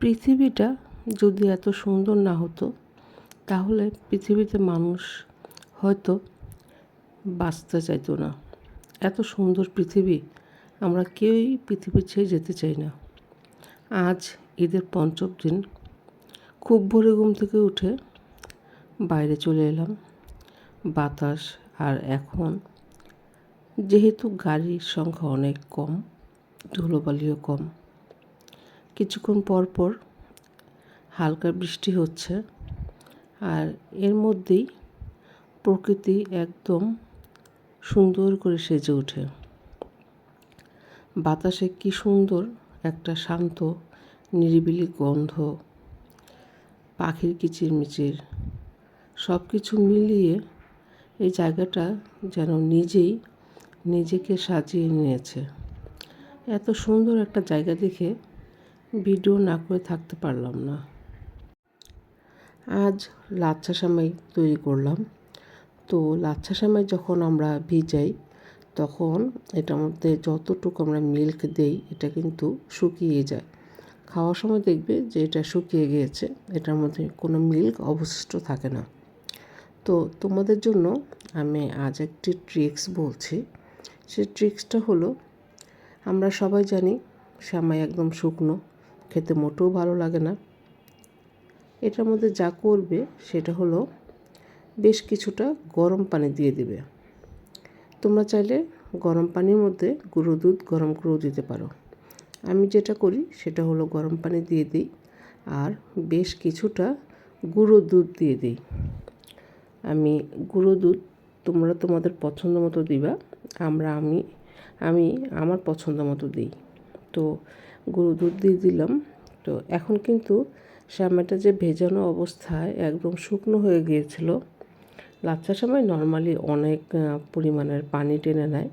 পৃথিবীটা যদি এত সুন্দর না হতো, তাহলে পৃথিবীতে মানুষ হয়তো বাঁচতে চাইতো না। এত সুন্দর পৃথিবী, আমরা কেউই পৃথিবী ছেড়ে যেতে চাই না। আজ ঈদের পঞ্চম দিন, খুব ভোরে ঘুম থেকে উঠে বাইরে চলে এলাম। বাতাস আর এখন, যেহেতু গাড়ির সংখ্যা অনেক কম, ধুলোবালিও কম কিছুক্ষণ পর পর হালকা বৃষ্টি হচ্ছে আর এর মধ্যেই প্রকৃতি একদম সুন্দর করে সেজে ওঠে। বাতাসে কি সুন্দর একটা শান্ত, নিরিবিলি গন্ধ, পাখির কিচিরমিচির সব কিছু মিলিয়ে এই জায়গাটা যেন নিজেই নিজেকে সাজিয়ে নিয়েছে। এত সুন্দর একটা জায়গা দেখে ভিডিও না করে থাকতে পারলাম না। আজ লাচ্ছা সামাই তৈরি করলাম। তো লাচ্ছা সামাই যখন আমরা ভিজাই, তখন এটার মধ্যে যতটুকু আমরা মিল্ক দেই, এটা কিন্তু শুকিয়ে যায়। খাওয়ার সময় দেখবে যে এটা শুকিয়ে গিয়েছে, এটার মধ্যে কোনো মিল্ক অবশিষ্ট থাকে না। তো তোমাদের জন্য আমি আজ একটি ট্রিক্স বলছি। সে ট্রিক্সটা হলো, আমরা সবাই জানি শ্যামাই একদম শুকনো খেতে মোটেও ভালো লাগে না। এটার মধ্যে যা করবে সেটা হলো বেশ কিছুটা গরম পানি দিয়ে দিবে। তোমরা চাইলে গরম পানির মধ্যে গুঁড়ো দুধ, গরম করেও দিতে পারো। আমি যেটা করি সেটা হলো গরম পানি দিয়ে দিই আর বেশ কিছুটা গুঁড়ো দুধ দিয়ে দিই। আমি গুঁড়ো দুধ তোমরা তোমাদের পছন্দ মতো দিবা, আমরা আমি আমি আমার পছন্দ মতো দিই। তো গরু দুধ দিয়ে দিলাম। তো এখন কিন্তু শ্যামাটা যে ভেজানো অবস্থায় একদম শুকনো হয়ে গিয়েছিল। লাচ্চার সময় নর্মালি অনেক পরিমাণের পানি টেনে নেয়।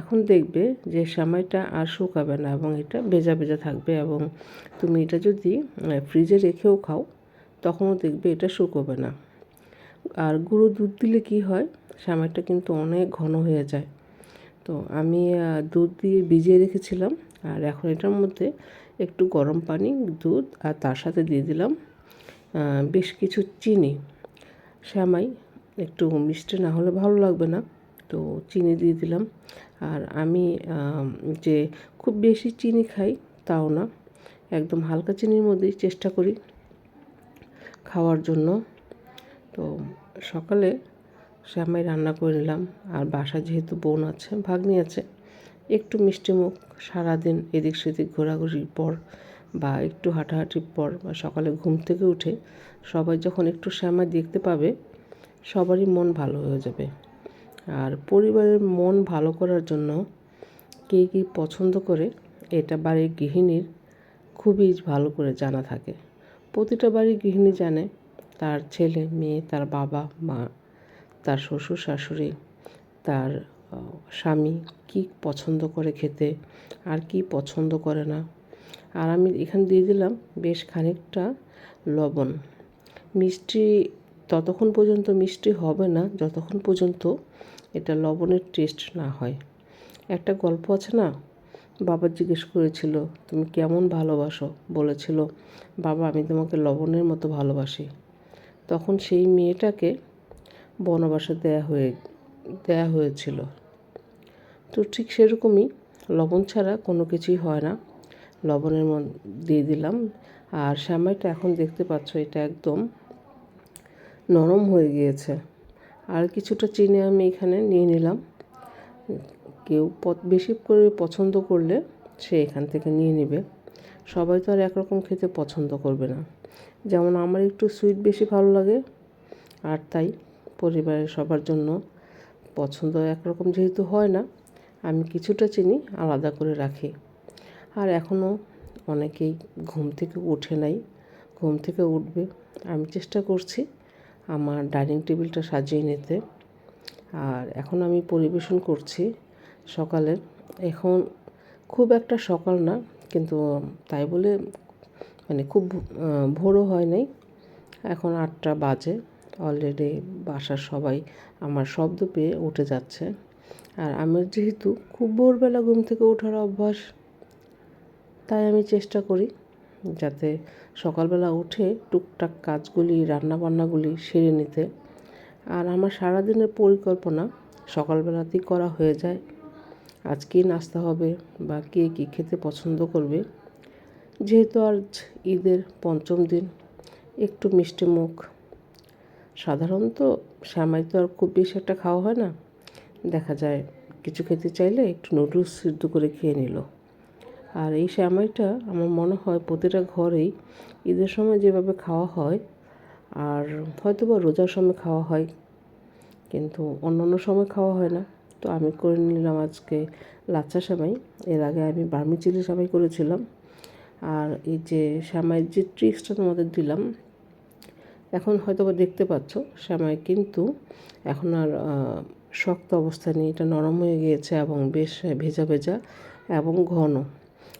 এখন দেখবে যে সামাইটা আর শুকাবে না এবং এটা ভেজা ভেজা থাকবে এবং তুমি এটা যদি ফ্রিজে রেখেও খাও, তখনও দেখবে এটা শুকোবে না। আর গুঁড়ো দুধ দিলে কি হয় সামাইটা কিন্তু অনেক ঘন হয়ে যায়। তো আমি দুধ দিয়ে ভিজিয়ে রেখেছিলাম। আর এখন এটার মধ্যে একটু গরম পানি, দুধ আর তার সাথে দিয়ে দিলাম বেশ কিছু চিনি। শ্যামাই, একটু মিষ্টি না হলে ভালো লাগবে না, তো চিনি দিয়ে দিলাম। আর আমি যে খুব বেশি চিনি খাই তাও না, একদম হালকা চিনির মধ্যেই চেষ্টা করি খাওয়ার জন্য। তো সকালে শ্যামাই রান্না করে নিলাম, আর বাসা যেহেতু বোন আছে, ভাগ্নি আছে একটু মিষ্টিমুখ সারাদিন এদিক সেদিক ঘোরাঘুরির পর বা একটু হাঁটাহাঁটির পর বা সকালে ঘুম থেকে উঠে সবাই যখন একটু শ্যামা দেখতে পাবে, সবারই মন ভালো হয়ে যাবে। আর পরিবারের মন ভালো করার জন্য কে কী পছন্দ করে, এটা বাড়ির গৃহিণীর খুবই ভালো করে জানা থাকে। প্রতিটা বাড়ির গৃহিণী জানে তার ছেলে, মেয়ে, তার বাবা, মা, তার শ্বশুর, শাশুড়ি, তার স্বামী কি পছন্দ করে খেতে, আর কি পছন্দ করে না। আর আমি এখানে দিয়ে দিলাম বেশ খানিকটা লবণ। মিষ্টি ততক্ষণ পর্যন্ত মিষ্টি হবে না, যতক্ষণ পর্যন্ত এটা লবণের টেস্ট না হয়। একটা গল্প আছে না? বাবা জিজ্ঞেস করেছিল, তুমি কেমন ভালোবাসো? বলেছিল, বাবা, আমি তোমাকে লবণের মতো ভালোবাসি। তখন সেই মেয়েটাকে বনবাসে দেয়া হয়ে, দেয়া হয়েছিল। তো ঠিক সেরকমই লবণ ছাড়া কোনো কিছুই হয় না। লবণের দিয়ে দিলাম। আর শ্যামাইটা এখন দেখতে পাচ্ছ এটা একদম নরম হয়ে গিয়েছে। আর কিছুটা চিনি আমি এখানে নিয়ে নিলাম। কেউ বেশি করে পছন্দ করলে সে এখান থেকে নিয়ে নেবে। সবাই তো আর একরকম খেতে পছন্দ করবে না। যেমন আমার একটু সুইট বেশি ভালো লাগে, আর তাই পরিবারের সবার জন্য পছন্দ একরকম যেহেতু হয় না। আমি কিছুটা চিনি আলাদা করে রাখি। আর এখনও অনেকেই ঘুম থেকে উঠে নাই। ঘুম থেকে উঠবে, আমি চেষ্টা করছি আমার ডাইনিং টেবিলটা সাজিয়ে নিতে। আর এখন আমি পরিবেশন করছি সকালের এখন খুব একটা সকাল না, কিন্তু তাই বলে মানে খুব ভোরও হয় নাই। এখন আটটা বাজে। অলরেডি বাসার সবাই আমার শব্দ পেয়ে উঠে যাচ্ছে। আর আমার যেহেতু খুব ভোরবেলা ঘুম থেকে ওঠার অভ্যাস, তাই আমি চেষ্টা করি যাতে সকালবেলা উঠে টুকটাক কাজগুলি, রান্নাবান্নাগুলি সেরে নিতে। আর আমার সারাদিনের পরিকল্পনা সকালবেলাতেই করা হয়ে যায়। আজ কী নাস্তা হবে বা কে কী খেতে পছন্দ করবে? যেহেতু আজ ঈদের পঞ্চম দিন, একটু মিষ্টি মুখ। সাধারণত শ্যামাই তো আর খুব বেশি একটা খাওয়া হয় না। দেখা যায় কিছু খেতে চাইলে একটু নুডলস সিদ্ধ করে খেয়ে নিল। আর এই শ্যামাইটা আমার মনে হয় প্রতিটা ঘরেই ঈদের সময় যেভাবে খাওয়া হয় আর হয়তো বা রোজার সময় খাওয়া হয়, কিন্তু অন্য অন্য সময় খাওয়া হয় না। তো আমি করে নিলাম আজকে লাচ্চা সেমাই। এর আগে আমি বার্মি চিলি সেমাই করেছিলাম। আর এই যে শ্যামাইয়ের যে ট্রিক্সটা তোমাদের দিলাম, এখন হয়তো বা দেখতে পাচ্ছ শ্যামাই কিন্তু এখন আর শক্ত অবস্থায় নেই এটা নরম হয়ে গিয়েছে এবং বেশ ভেজা ভেজা এবং ঘন।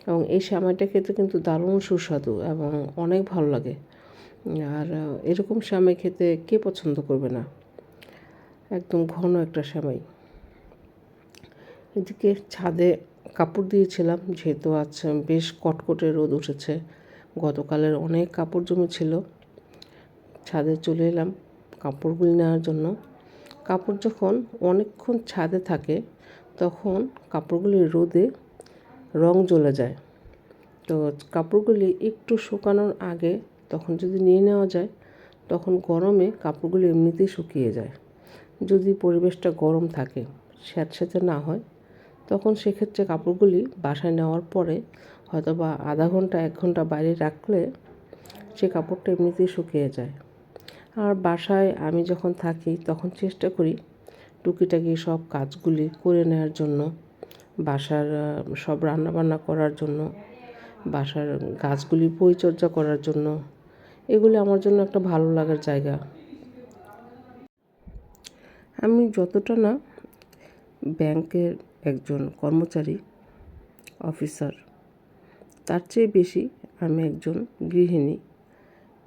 এবং এই শ্যামাইটা খেতে কিন্তু দারুণ সুস্বাদু এবং অনেক ভালো লাগে। আর এরকম শ্যামাই খেতে কে পছন্দ করবে না? একদম ঘন একটা শ্যামাই এদিকে ছাদে কাপড় দিয়েছিলাম, যেহেতু আজ বেশ কটকটে রোদ উঠেছে। গতকালের অনেক কাপড় জমেছিল। ছাদে চলে এলাম কাপড়গুলি নেওয়ার জন্য। কাপড় যখন অনেকক্ষণ ছাদে থাকে, তখন কাপড়গুলি রোদে রং জ্বলে যায়। তো কাপড়গুলি একটু শুকানোর আগে তখন যদি নিয়ে নেওয়া যায়, তখন গরমে কাপড়গুলি এমনিতেই শুকিয়ে যায়। যদি পরিবেশটা গরম থাকে স্যাঁতস্যাঁতে না হয়, তখন সেক্ষেত্রে কাপড়গুলি বাসায় নেওয়ার পরে হয়তো বা আধা ঘণ্টা, এক ঘণ্টা বাইরে রাখলে সে কাপড়টা এমনিতেই শুকিয়ে যায়। আর বাসায় আমি যখন থাকি তখন চেষ্টা করি টুকিটাকি সব কাজগুলি করে নেওয়ার জন্য, বাসার সব রান্নাবান্না করার জন্য, বাসার গাছগুলি পরিচর্যা করার জন্য। এগুলি আমার জন্য একটা ভালো লাগার জায়গা। আমি যতটা না ব্যাংকের একজন কর্মচারী, অফিসার, তার চেয়ে বেশি আমি একজন গৃহিণী,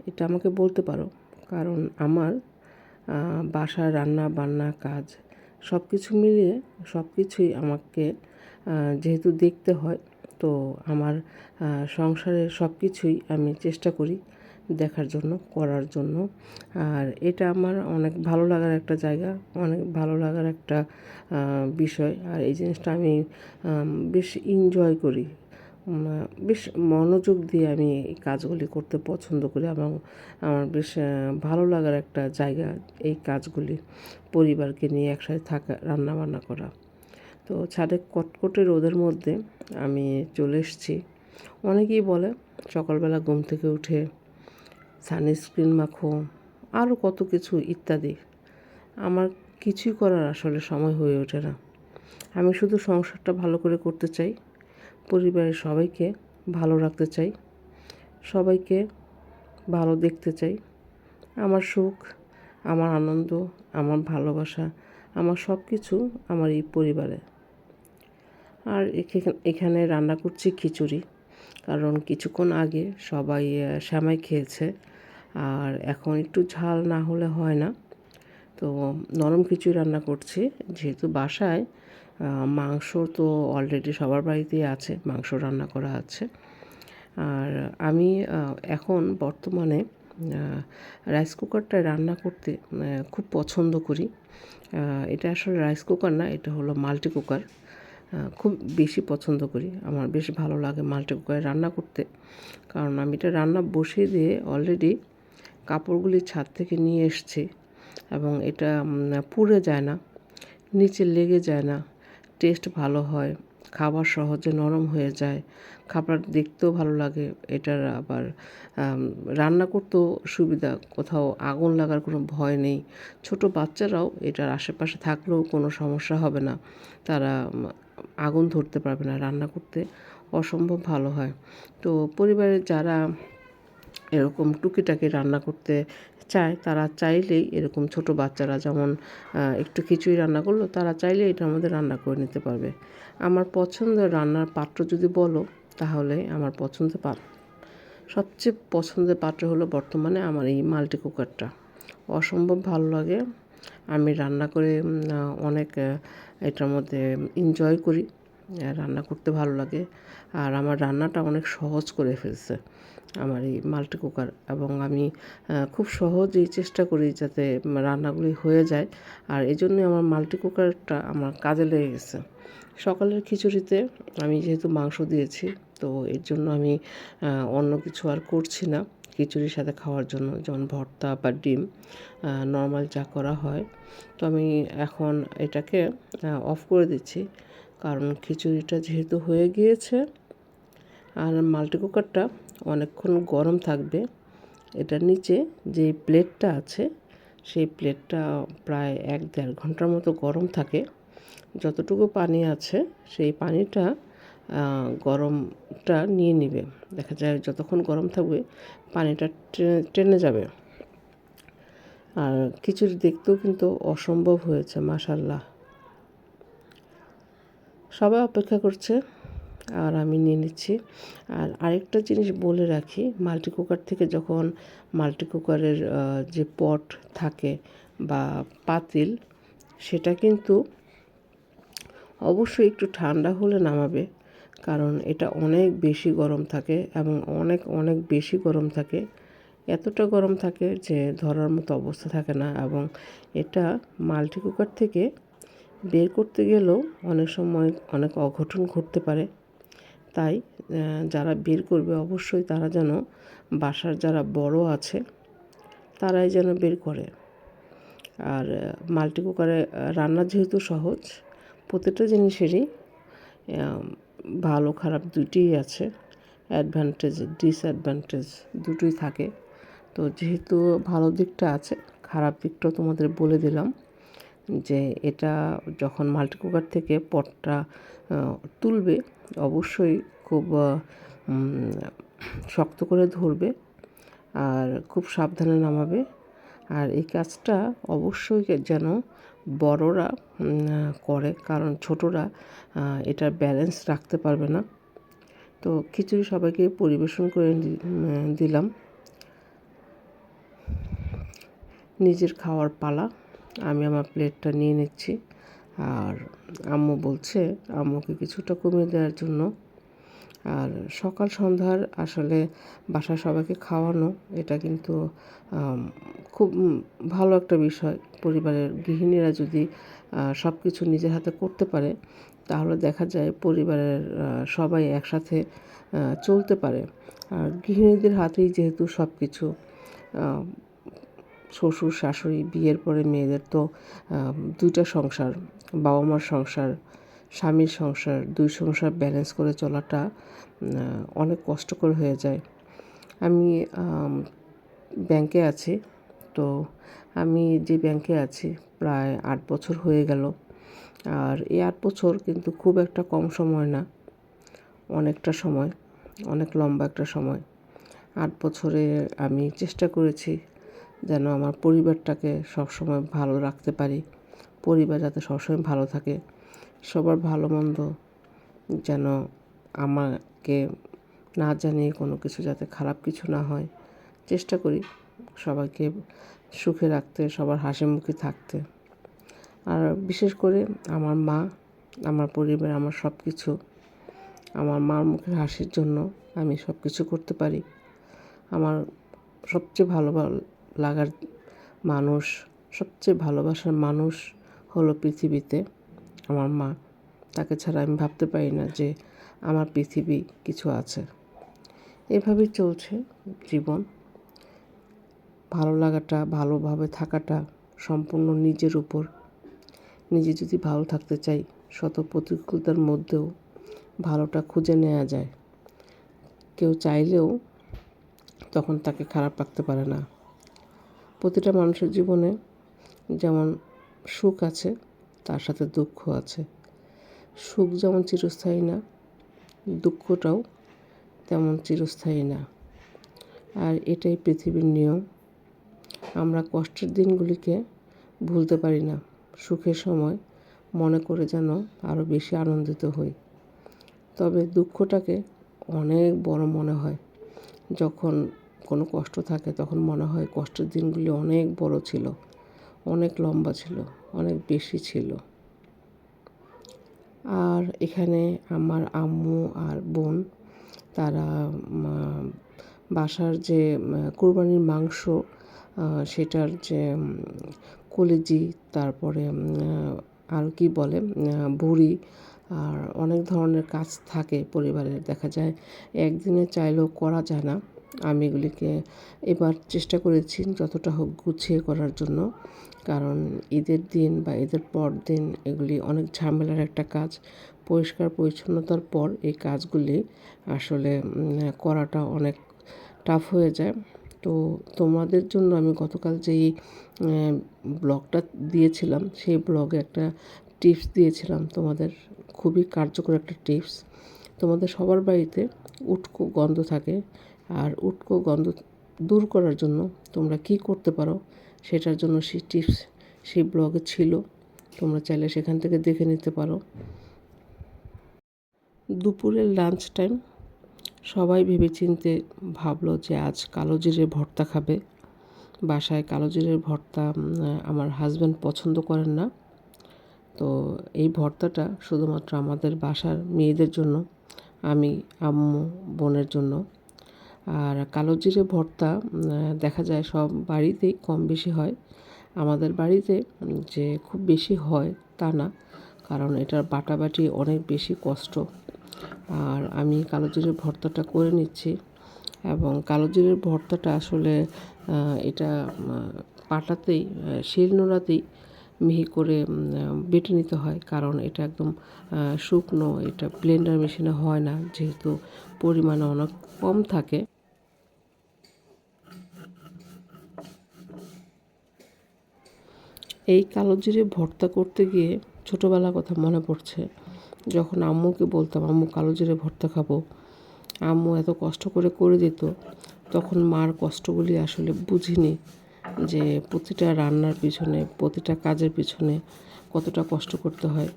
এটা আমাকে বলতে পারো। কারণ আমার বাসার রান্না বান্না কাজ সব কিছু মিলিয়ে সব কিছুই আমাকে যেহেতু দেখতে হয়, তো আমার সংসারের সব কিছুই আমি চেষ্টা করি দেখার জন্য, করার জন্য। আর এটা আমার অনেক ভালো লাগার একটা জায়গা, অনেক ভালো লাগার একটা বিষয়। আর এই জিনিসটা আমি বেশ এনজয় করি। বেশ মনোযোগ দিয়ে আমি এই কাজগুলি করতে পছন্দ করি এবং আমার বেশ ভালো লাগার একটা জায়গা এই কাজগুলি পরিবারকে নিয়ে একসাথে থাকা, রান্নাবান্না করা। তো ছাদে কটকটে রোদের মধ্যে আমি চলে এসেছি। অনেকেই বলে, সকালবেলা ঘুম থেকে উঠে সানস্ক্রিন মাখো আরও কত কিছু ইত্যাদি। আমার কিছুই করার আসলে সময় হয়ে ওঠে না। আমি শুধু সংসারটা ভালো করে করতে চাই। পরিবারের সবাইকে ভালো রাখতে চাই, সবাইকে ভালো দেখতে চাই। আমার সুখ, আমার আনন্দ, আমার ভালোবাসা, আমার সব কিছু আমার এই পরিবারে। আর এখানে রান্না করছি খিচুড়ি, কারণ কিছুক্ষণ আগে সবাই শ্যামাই খেয়েছে। আর এখন একটু ঝাল না হলে হয় না। তো নরম খিচুড়ি রান্না করছি, যেহেতু বাসায় মাংস তো অলরেডি সবার বাড়িতেই আছে, মাংস রান্না করা আছে। আর আমি এখন বর্তমানে রাইস কুকারটায় রান্না করতে খুব পছন্দ করি। এটা আসলে রাইস কুকার না, এটা হলো মাল্টি কুকার খুব বেশি পছন্দ করি। আমার বেশ ভালো লাগে মাল্টি কুকারে রান্না করতে। কারণ আমি এটা রান্না বসিয়ে দিয়ে অলরেডি কাপড়গুলি ছাদ থেকে নিয়ে এসছি এবং এটা পুড়ে যায় না, নিচে লেগে যায় না। টেস্ট ভালো হয়, খাবার সহজে নরম হয়ে যায়, খাবার দেখতেও ভালো লাগে, এটার আবার রান্না করতেও সুবিধা, কোথাও আগুন লাগার কোনো ভয় নেই। ছোট বাচ্চারাও এটার আশেপাশে থাকলেও কোনো সমস্যা হবে না, তারা আগুন ধরতে পারবে না রান্না করতে, অসম্ভব ভালো হয়। তো পরিবারের যারা এরকম টুকিটাকি রান্না করতে চায়, তারা চাইলেই এরকম ছোট বাচ্চারা যেমন একটু খিচুড়ি রান্না করল, তারা চাইলে এটার মধ্যে রান্না করে নিতে পারবে। আমার পছন্দের রান্নার পাত্র যদি বলো, তাহলে আমার পছন্দের পাত্র, সবচেয়ে পছন্দের পাত্র হলো বর্তমানে আমার এই মাল্টি কুকারটা। অসম্ভব ভালো লাগে, আমি রান্না করে অনেক এটার মধ্যে এনজয় করি, রান্না করতে ভালো লাগে, আর আমার রান্নাটা অনেক সহজ করে ফেলছে। আমার এই মাল্টি কুকার এবং আমি খুব সহজেই চেষ্টা করি যাতে রান্নাগুলি হয়ে যায়। আর এই জন্যই আমার মাল্টি কুকারটা আমার কাজে লেগে গেছে। সকালের খিচুড়িতে আমি যেহেতু মাংস দিয়েছি, তো এর জন্য আমি অন্য কিছু আর করছি না। খিচুড়ির সাথে খাওয়ার জন্য যেমন ভর্তা বা ডিম নর্মাল যা করা হয়। তো আমি এখন এটাকে অফ করে দিচ্ছি। কারণ খিচুড়িটা যেহেতু হয়ে গিয়েছে আর মাল্টি কুকারটা অনেকক্ষণ গরম থাকবে। এটার নিচে যে প্লেটটা আছে, সেই প্লেটটা প্রায় এক দেড় ঘণ্টার মতো গরম থাকে। যতটুকু পানি আছে, সেই পানিটা গরমটা নিয়ে নিবে। দেখা যায় যতক্ষণ গরম থাকবে, পানিটা টেনে যাবে। আর খিচুড়ি দেখতেও কিন্তু অসম্ভব হয়েছে মাসাল্লাহ সবাই অপেক্ষা করছে। আর আমি নিয়ে নিচ্ছি। আর আরেকটা জিনিস বলে রাখি মাল্টি কুকার থেকে যখন মাল্টি কুকারের যে পট থাকে বা পাতিল, সেটা কিন্তু অবশ্যই একটু ঠান্ডা হলে নামাবে। কারণ এটা অনেক বেশি গরম থাকে এবং অনেক অনেক বেশি গরম থাকে। এতটা গরম থাকে যে ধরার মতো অবস্থা থাকে না এবং এটা মাল্টি কুকার থেকে বের করতে গেলেও অনেক সময় অনেক অঘটন ঘটতে পারে। তাই যারা বের করবে অবশ্যই তারা যেন বাসার যারা বড় আছে, তারাই যেন বের করে। আর মাল্টি কুকারে রান্না যেহেতু সহজ প্রতিটা জিনিসেরই ভালো খারাপ দুটিই আছে। অ্যাডভান্টেজ ডিসঅ্যাডভান্টেজ দুটোই থাকে। তো যেহেতু ভালো দিকটা আছে, খারাপ দিকটাও তোমাদের বলে দিলাম। যে এটা যখন মাল্টি কুকার থেকে পটটা তুলবে, অবশ্যই খুব শক্ত করে ধরবে আর খুব সাবধানে নামাবে। আর এই কাজটা অবশ্যই যেন বড়রা করে, কারণ ছোটরা এটার ব্যালেন্স রাখতে পারবে না। তো খিচুড়ি সবাইকে পরিবেশন করে দিলাম। নিজের খাওয়ার পালা। আমি আমার প্লেটটা নিয়ে নিচ্ছি। আর আম্মু বলছে, আম্মুকে কিছুটা কমিয়ে দেওয়ার জন্য। আর সকাল সন্ধ্যার আসলে বাসায় সবাইকে খাওয়ানো, এটা কিন্তু খুব ভালো একটা বিষয়। পরিবারের গৃহিণীরা যদি সব কিছু নিজের হাতে করতে পারে, তাহলে দেখা যায় পরিবারের সবাই একসাথে চলতে পারে। আর গৃহিণীদের হাতেই যেহেতু সব কিছু শ্বশুর, শাশুড়ি, বিয়ের পরে মেয়েদের তো দুইটা সংসার বাবা মার সংসার, স্বামীর সংসার, দুই সংসার ব্যালেন্স করে চলাটা অনেক কষ্টকর হয়ে যায়। আমি, ব্যাংকে আছি, তো আমি যে ব্যাংকে আছি প্রায় আট বছর হয়ে গেল। আর এই আট বছর কিন্তু খুব একটা কম সময় না, অনেকটা সময়, অনেক লম্বা একটা সময়। আট বছরে আমি চেষ্টা করেছি যেন আমার পরিবারটাকে সবসময় ভালো রাখতে পারি। পরিবার যাতে সবসময় ভালো থাকে। সবার ভালো মন্দ যেন আমাকে না জানিয়ে কোনো কিছু যাতে খারাপ কিছু না হয়। চেষ্টা করি সবাইকে সুখে রাখতে, সবার হাসি মুখে থাকতে। আর বিশেষ করে আমার মা, আমার পরিবার, আমার সব কিছু আমার মার মুখের হাসির জন্য আমি সব কিছু করতে পারি। আমার সবচেয়ে ভালো লাগার মানুষ, সবচেয়ে ভালোবাসার মানুষ হলো পৃথিবীতে আমার মা। তাকে ছাড়া আমি ভাবতে পারি না যে আমার পৃথিবী কিছু আছে। এভাবেই চলছে জীবন। ভালো লাগাটা, ভালোভাবে থাকাটা সম্পূর্ণ নিজের উপর। নিজে যদি ভালো থাকতে চাই, শত প্রতিকূলতার মধ্যেও ভালোটা খুঁজে নেওয়া যায়। কেউ চাইলেও তখন তাকে খারাপ রাখতে পারে না। প্রতিটা মানুষের জীবনে যেমন সুখ আছে, তার সাথে দুঃখ আছে। সুখ যেমন চিরস্থায়ী না, দুঃখটাও তেমন চিরস্থায়ী না। আর এটাই পৃথিবীর নিয়ম। আমরা কষ্টের দিনগুলিকে ভুলতে পারি না। সুখের সময় মনে করে যেন আরও বেশি আনন্দিত হই। তবে দুঃখটাকে অনেক বড় মনে হয়, যখন কোনো কষ্ট থাকে তখন মনে হয় কষ্টের দিনগুলি অনেক বড় ছিল, অনেক লম্বা ছিল, অনেক বেশি ছিল। আর এখানে আমার আম্মু আর বোন, তারা বাসার যে কোরবানির মাংস সেটার যে কলেজি, তারপরে আর কি বলে বুড়ি আর অনেক ধরনের কাজ থাকে পরিবারের দেখা যায় একদিনে চাইলেও করা যায় না। আমি এগুলিকে এবার চেষ্টা করেছি যতটা হোক গুছিয়ে করার জন্য। কারণ ঈদের দিন বা ঈদের পর দিন এগুলি অনেক ঝামেলার একটা কাজ। পরিষ্কার পরিচ্ছন্নতার পর এই কাজগুলি আসলে করাটা অনেক টাফ হয়ে যায়। তো তোমাদের জন্য আমি গতকাল যেই ব্লগটা দিয়েছিলাম, সেই ব্লগে একটা টিপস দিয়েছিলাম। তোমাদের খুবই কার্যকর একটা টিপস তোমাদের সবার বাড়িতে উটকো গন্ধ থাকে। আর উটকো গন্ধ দূর করার জন্য তোমরা কি করতে পারো সেটার জন্য সেই টিপস সেই ব্লগে ছিল। তোমরা চাইলে সেখান থেকে দেখে নিতে পারো। দুপুরের লাঞ্চ টাইম সবাই ভেবেচিন্তে ভাবলো যে আজ কালো জিরে ভর্তা খাবে। বাসায় কালো জিরের ভর্তা আমার হাজব্যান্ড পছন্দ করেন না। তো এই ভর্তাটা শুধুমাত্র আমাদের বাসার মেয়েদের জন্য, আমি আম্মু, বোনের জন্য আর কালো জিরে ভর্তা দেখা যায় সব বাড়িতেই কম বেশি হয়। আমাদের বাড়িতে যে খুব বেশি হয় তা না, কারণ এটার বাটাবাটি অনেক বেশি কষ্ট। আর আমি কালো জিরের ভর্তাটা করে নিচ্ছি এবং কালো জিরের ভর্তাটা আসলে এটা পাটাতেই শিল নোড়াতেই মিহি করে বেটে নিতে হয়। কারণ এটা একদম শুকনো, এটা ব্লেন্ডার মেশিনে হয় না, যেহেতু পরিমাণে অনেক কম থাকে। এই কালো জিরে ভর্তা করতে গিয়ে ছোটোবেলার কথা মনে পড়ছে। যখন আম্মুকে বলতাম, আম্মু, কালো জিরে ভর্তা খাব। আম্মু এত কষ্ট করে করে দিত। তখন মার কষ্টগুলি আসলে বুঝিনি যে প্রতিটা রান্নার পিছনে, প্রতিটা কাজের পিছনে কতটা কষ্ট করতে হয়।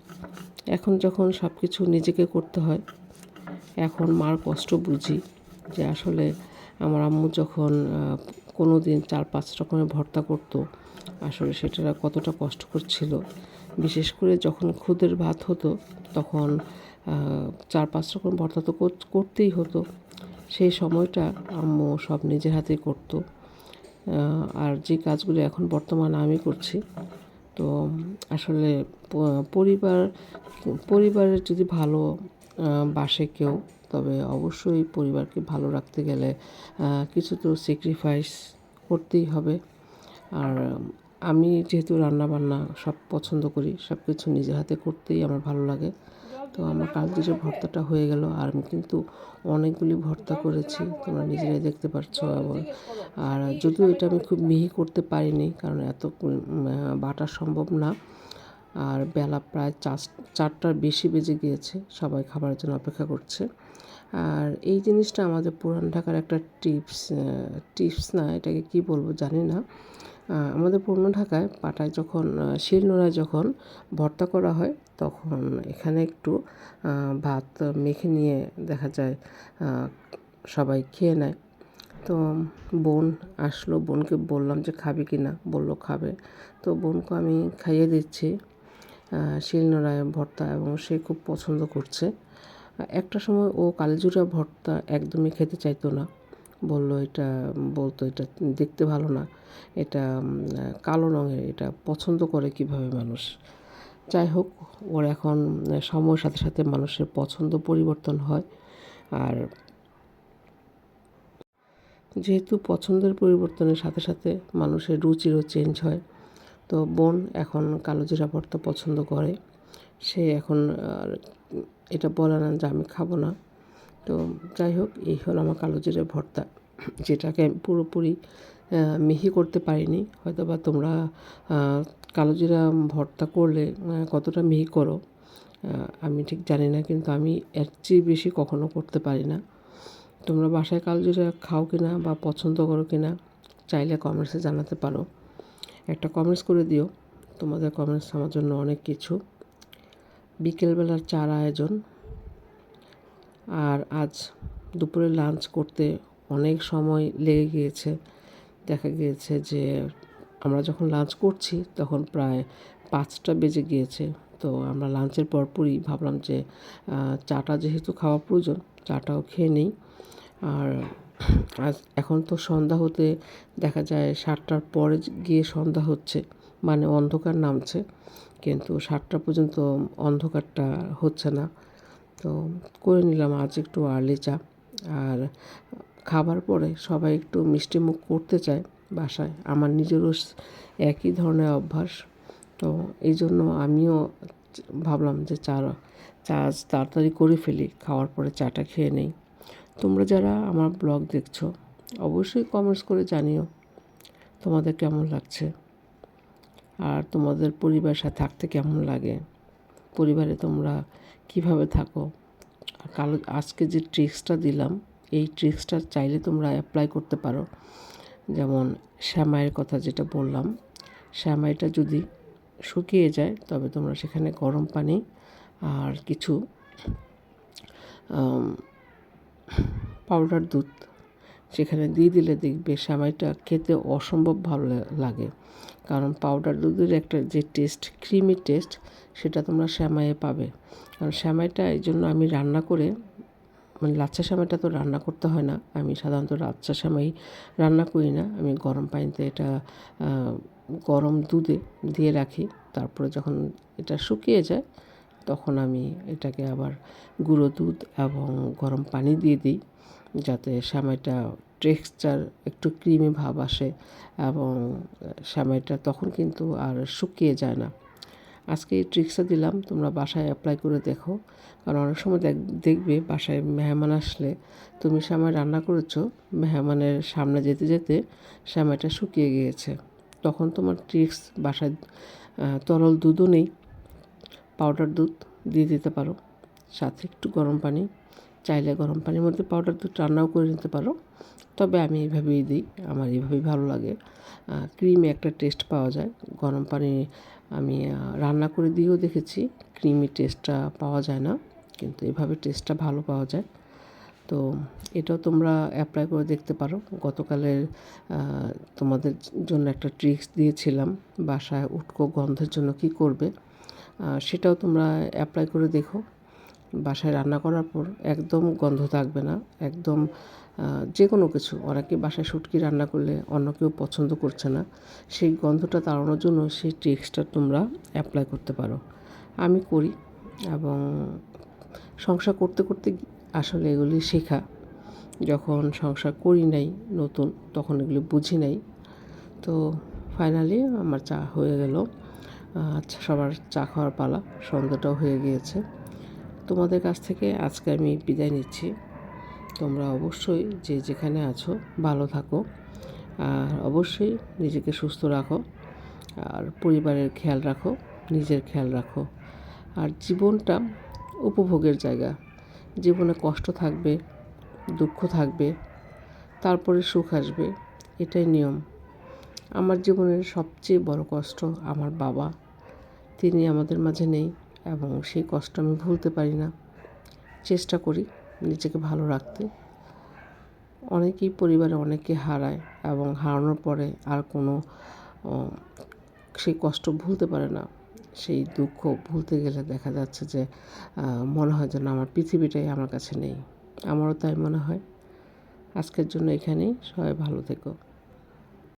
এখন যখন সব কিছু নিজেকে করতে হয়, এখন মার কষ্ট বুঝি যে আসলে আমার আম্মু যখন কোনো দিন চার পাঁচ রকমের ভর্তা করতো আসলে সেটা কতটা কষ্টকর ছিল বিশেষ করে যখন খুদের ভাত হতো, তখন চার পাঁচ রকম ভর্তা তো করতেই হতো। সেই সময়টা আম্মু সব নিজের হাতেই করতো। আর যে কাজগুলো এখন বর্তমানে আমি করছি, তো আসলে পরিবার, পরিবারের যদি ভালো বাসে কেউ, তবে অবশ্যই পরিবারকে ভালো রাখতে গেলে কিছু তো স্যাক্রিফাইস করতেই হবে। আর আমি যেহেতু রান্না বান্না সব পছন্দ করি সব কিছু নিজে হাতে করতেই আমার ভালো লাগে। তো আমার কালজিরের ভর্তাটা হয়ে গেল, আর আমি কিন্তু অনেকগুলি ভর্তা করেছি, তোমরা নিজেরাই দেখতে পাচ্ছ আর যদিও এটা আমি খুব মিহি করতে পারিনি, কারণ এত বাটা সম্ভব না। আর বেলা প্রায় চার চারটার বেশি বেজে গিয়েছে, সবাই খাবারের জন্য অপেক্ষা করছে। আর এই জিনিসটা আমাদের পুরান ঢাকার একটা টিপস টিপস না, এটাকে কি বলব জানি না। আমাদের পুরনো ঢাকায় পাটায় যখন শিলনোড়ায় যখন ভর্তা করা হয়, তখন এখানে একটু ভাত মেখে নিয়ে দেখা যায় সবাই খেয়ে নেয়। তো বোন আসলো, বোনকে বললাম যে খাবে কি না? বলল, খাবে। তো বোনকে আমি খাইয়ে দিচ্ছি শিলনোড়ায় ভর্তা এবং সে খুব পছন্দ করছে। একটা সময় ও কালিজুরা ভর্তা একদমই খেতে চাইতো না। বলল, এটা, বলতো, এটা দেখতে ভালো না। এটা কালো রঙের, এটা পছন্দ করে কীভাবে মানুষ? যাই হোক, ওর এখন সময়ের সাথে সাথে মানুষের পছন্দ পরিবর্তন হয়। আর যেহেতু পছন্দের পরিবর্তনের সাথে সাথে মানুষের রুচিরও চেঞ্জ হয়, তো বোন এখন কালো জিরা ভর্তা পছন্দ করে। সে এখন এটা বলে না যে, আমি খাব না। তো যাই হোক, এই হলো আমার কালো জিরে ভর্তা, যেটাকে আমি পুরোপুরি মিহি করতে পারিনি। হয়তো বা তোমরা কালো জিরা ভর্তা করলে কতটা মিহি করো আমি ঠিক জানি না, কিন্তু আমি এর চেয়ে বেশি কখনো করতে পারি না। তোমরা বাসায় কালো জিরা খাও কি না বা পছন্দ করো কি না চাইলে কমেন্টসে জানাতে পারো। একটা কমেন্টস করে দিও, তোমাদের কমেন্টস আমার জন্য অনেক কিছু। বিকেলবেলার চার আয়োজন আর আজ দুপুরে লাঞ্চ করতে অনেক সময় লেগে গিয়েছে। দেখা গিয়েছে যে আমরা যখন লাঞ্চ করছি তখন প্রায় পাঁচটা বেজে গিয়েছে। তো আমরা লাঞ্চের পরপরই ভাবলাম যে চাটা যেহেতু খাওয়া প্রয়োজন, চাটাও খেয়ে নিই। আর আজ এখন তো সন্ধ্যা হতে দেখা যায় সাতটার পরে গিয়ে সন্ধ্যা হচ্ছে মানে অন্ধকার নামছে। কিন্তু সাতটা পর্যন্ত অন্ধকারটা হচ্ছে না। তো করে নিলাম, আজ একটু আর্লি চা। আর খাবার পরে সবাই একটু মিষ্টি মুখ করতে চায় বাসায়। আমার নিজেরও একই ধরনের অভ্যাস। তো এই জন্য আমিও ভাবলাম যে চা চা আজ তাড়াতাড়ি করে ফেলি, খাওয়ার পরে চাটা খেয়ে নেই। তোমরা যারা আমার ব্লগ দেখছ, অবশ্যই কমেন্টস করে জানিও তোমাদের কেমন লাগছে। আর তোমাদের পরিবার সাথে থাকতে কেমন লাগে? পরিবারে তোমরা কীভাবে থাকো? কালো, আজকে যে ট্রিক্সটা দিলাম, এই ট্রিক্সটা চাইলে তোমরা অ্যাপ্লাই করতে পারো। যেমন শ্যামাইয়ের কথা যেটা বললাম, শ্যামাইটা যদি শুকিয়ে যায়, তবে তোমরা সেখানে গরম পানি আর কিছু পাউডার দুধ সেখানে দিয়ে দিলে দেখবে সেমাইটা খেতে অসম্ভব ভালো লাগে। কারণ পাউডার দুধের একটা যে টেস্ট ক্রিমি টেস্ট সেটা তোমরা শ্যামাইয়ে পাবে। কারণ শ্যামাইটা এই জন্য আমি রান্না করে মানে লাচ্ছা সেমাইটা তো রান্না করতে হয় না। আমি সাধারণত লাচ্ছা সেমাই রান্না করি না। আমি গরম পানিতে এটা গরম দুধে দিয়ে রাখি। তারপরে যখন এটা শুকিয়ে যায়, তখন আমি এটাকে আবার গুঁড়ো দুধ এবং গরম পানি দিয়ে দিই, যাতে সেমাইটা টেক্সচার একটু ক্রিমি ভাব আসে এবং সেমাইটা তখন কিন্তু আর শুকিয়ে যায় না। আজকে এই ট্রিক্সটা দিলাম, তোমরা বাসায় অ্যাপ্লাই করে দেখো। কারণ অনেক সময় দেখ, দেখবে বাসায় মেহমান আসলে তুমি সেমাই রান্না করেছ, মেহমানের সামনে যেতে যেতে সেমাইটা শুকিয়ে গিয়েছে। তখন তোমার ট্রিক্স বাসায় তরল দুধও নেই পাউডার দুধ দিয়ে দিতে পারো। সাথে একটু গরম পানি, চাইলে গরম পানির মধ্যে পাউডার দুধ রান্নাও করে নিতে পারো। তবে আমি এইভাবেই দিই, আমার এইভাবেই ভালো লাগে। ক্রিমে একটা টেস্ট পাওয়া যায়, গরম পানি আমি রান্না করে দিয়েও দেখেছি। ক্রিমি টেস্টটা পাওয়া যায় না, কিন্তু এভাবে টেস্টটা ভালো পাওয়া যায়। তো এটাও তোমরা অ্যাপ্লাই করে দেখতে পারো। গতকালের তোমাদের জন্য একটা ট্রিক্স দিয়েছিলাম, বাসায় উটকো গন্ধের জন্য কি করবে। সেটাও তোমরা অ্যাপ্লাই করে দেখো। বাসায় রান্না করার পর একদম গন্ধ থাকবে না, একদম যে কোনো কিছু। অনেকে বাসায় শুটকি রান্না করলে অন্য কেউ পছন্দ করছে না। সেই গন্ধটা তাড়ানোর জন্য সেই ট্রিক্সটা তোমরা অ্যাপ্লাই করতে পারো। আমি করি এবং সংসার করতে করতে আসলে এগুলি শেখা। যখন সংসার করি নাই নতুন, তখন এগুলি বুঝি নাই। তো ফাইনালি আমার চা হয়ে গেল। আচ্ছা সবার চা খাওয়ার পালা, সন্ধ্যাটাও হয়ে গিয়েছে। তোমাদের কাছ থেকে আজকে আমি বিদায় নিচ্ছি। তোমরা অবশ্যই যে যেখানে আছো ভালো থাকো আর অবশ্যই নিজেকে সুস্থ রাখো আর পরিবারের খেয়াল রাখো, নিজের খেয়াল রাখো। আর জীবনটা উপভোগের জায়গা। জীবনে কষ্ট থাকবে, দুঃখ থাকবে, তারপরে সুখ আসবে, এটাই নিয়ম। আমার জীবনের সবচেয়ে বড় কষ্ট আমার বাবা। তিনি আমাদের মাঝে নেই। এবং সেই কষ্ট আমি ভুলতে পারি না। চেষ্টা করি নিজেকে ভালো রাখতে। অনেকেই পরিবারে অনেকে হারায় এবং হারানোর পরে আর কোনো সেই কষ্ট ভুলতে পারে না। সেই দুঃখ ভুলতে গেলে দেখা যাচ্ছে যে মনে হয় যেন আমার পৃথিবীটাই আমার কাছে নেই। আমারও তাই মনে হয়। আজকের জন্য এখানেই। সবাই ভালো থেকো।